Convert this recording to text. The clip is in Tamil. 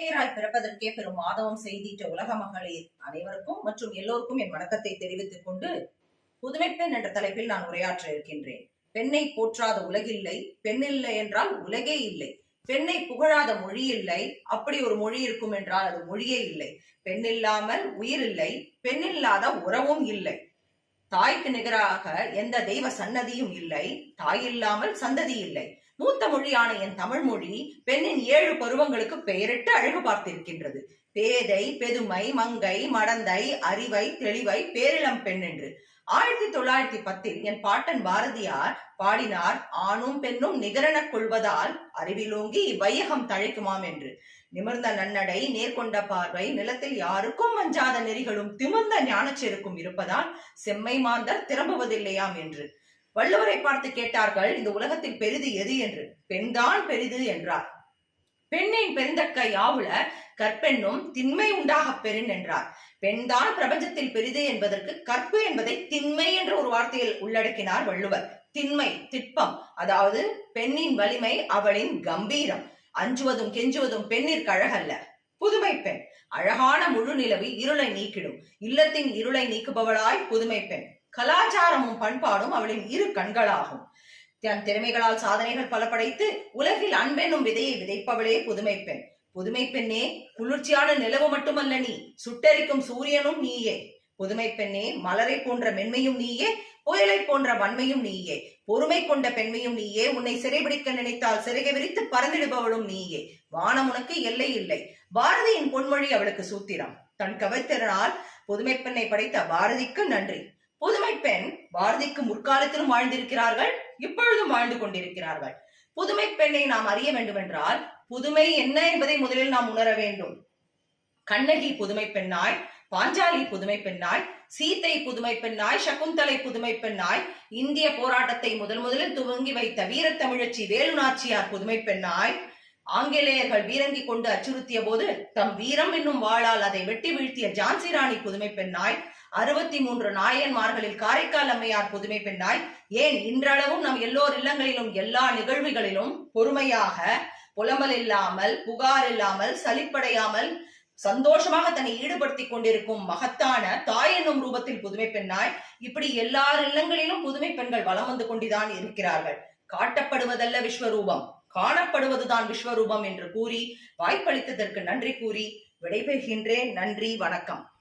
பேராய் பிறப்பதற்கே பெரும் மாதவம் செய்திட்ட உலக மகளிர் அனைவருக்கும் மற்றும் எல்லோருக்கும் என் வணக்கத்தை தெரிவித்துக் கொண்டு புதுமை பெண் என்ற தலைப்பில் நான் உரையாற்ற இருக்கின்றேன். பெண்ணை போற்றாத உலகில்லை பெண் இல்லை என்றால் உலகே இல்லை. பெண்ணை புகழாத மொழி இல்லை அப்படி ஒரு மொழி இருக்கும் என்றால் அது மொழியே இல்லை. பெண் இல்லாமல் உயிர் இல்லை பெண் இல்லாத உறவும் இல்லை. தாய்க்கு நிகராக எந்த தெய்வ சன்னதியும் இல்லை தாய் இல்லாமல் சந்ததி இல்லை. மூத்த மொழியான என் தமிழ் மொழி பெண்ணின் ஏழு பருவங்களுக்கு பெயரிட்டு அழகு பார்த்திருக்கின்றது. பேதை பெதுமை மங்கை மடந்தை அறிவை தெளிவை பேரிளம் பெண் என்று. ஆயிரத்தி தொள்ளாயிரத்தி பத்தில் என் பாட்டன் பாரதியார் பாடினார் ஆணும் பெண்ணும் நிகரென கொள்வதால் அறிவிலோங்கி வையகம் தழைக்குமாம் என்று. நிமிர்ந்த நன்னடை நேர்கொண்ட பார்வை நிலத்தில் யாருக்கும் அஞ்சாத நெறிகளும் திமிர்ந்த ஞானச்செருக்கும் இருப்பதால் செம்மை மாந்தர் திரும்புவதில்லையாம் என்று. வள்ளுவரை பார்த்து கேட்டார்கள் இந்த உலகத்தில் பெரிது எது என்று? பெண்தான் பெரிது என்றார். பெண்ணின் பெருந்தக்க யாவுல கற்பெண்ணும் திண்மை உண்டாக பெருன் என்றார். பெண்தான் பிரபஞ்சத்தில் பெரிது என்பதற்கு கற்பு என்பதை திண்மை என்ற ஒரு வார்த்தையில் உள்ளடக்கினார் வள்ளுவர். திண்மை திட்பம் அதாவது பெண்ணின் வலிமை அவளின் கம்பீரம். அஞ்சுவதும் கெஞ்சுவதும் பெண்ணிற்கு அழகல்ல புதுமை பெண் அழகான முழு நிலவு இருளை நீக்கிடும். இல்லத்தின் இருளை நீக்குபவளாய் புதுமை பெண். கலாச்சாரமும் பண்பாடும் அவளின் இரு கண்களாகும். தன் திறமைகளால் சாதனைகள் பல படைத்து உலகில் அன்பென்னும் விதையை விதைப்பவளே புதுமை பெண். புதுமை பெண்ணே குளிர்ச்சியான நிலவு மட்டுமல்ல நீ. சுட்டரிக்கும் சூரியனும் நீயே. புதுமை பெண்ணே மலரை போன்ற மென்மையும் நீயே. புயலை போன்ற வன்மையும் நீயே. பொறுமை கொண்ட பெண்மையும் நீயே. உன்னை சிறைபிடிக்க நினைத்தால் சிறகை விரித்து பறந்திடுபவளும் நீயே. வானம் உனக்கு எல்லை இல்லை. பாரதியின் பொன்மொழி அவளுக்கு சூத்திரம். தன் கவித்திறனால் புதுமை பெண்ணை படைத்த பாரதிக்கு நன்றி. பெண் பாரதிக்கு முற்காலத்திலும் வாழ்ந்திருக்கிறார்கள் இப்பொழுதும் வாழ்ந்து கொண்டிருக்கிறார்கள். புதுமை பெண்ணை நாம் அறிய வேண்டுமென்றால் புதுமை என்ன என்பதை முதலில் நாம் உணர வேண்டும். கண்ணகி புதுமை பெண்ணாய் பாஞ்சாலி புதுமை பெண்ணாய் சீத்தை புதுமை பெண்ணாய் சகுந்தலை புதுமை பெண்ணாய் இந்திய போராட்டத்தை முதல் முதலில் துவங்கி வைத்த வீரத்தமிழச்சி வேலுநாச்சியார் புதுமை பெண்ணாய் ஆங்கிலேயர்கள் வீரங்கி கொண்டு அச்சுறுத்திய போது தம் வீரம் என்னும் வாளால் அதை வெட்டி வீழ்த்திய ஜான்சி ராணி புதுமை பெண்ணாய் அறுபத்தி மூன்று நாயன்மார்களில் காரைக்கால் அம்மையார் புதுமை பெண்ணாய் ஏன் இன்றளவும் நம் எல்லோர் இல்லங்களிலும் எல்லா நிகழ்வுகளிலும் பொறுமையாக புலம்பல் இல்லாமல் புகார் இல்லாமல் சலிப்படையாமல் சந்தோஷமாக தன்னை ஈடுபடுத்திக் கொண்டிருக்கும் மகத்தான தாய் என்னும் ரூபத்தில் புதுமை பெண்ணாய் இப்படி எல்லார் இல்லங்களிலும் புதுமை பெண்கள் வலம் வந்து கொண்டுதான் இருக்கிறார்கள். காட்டப்படுவதல்ல விஸ்வரூபம். காணப்படுவதுதான் விஸ்வரூபம் என்று கூறி வாய்ப்பளித்ததற்கு நன்றி கூறி விடைபெறுகின்றேன். நன்றி வணக்கம்.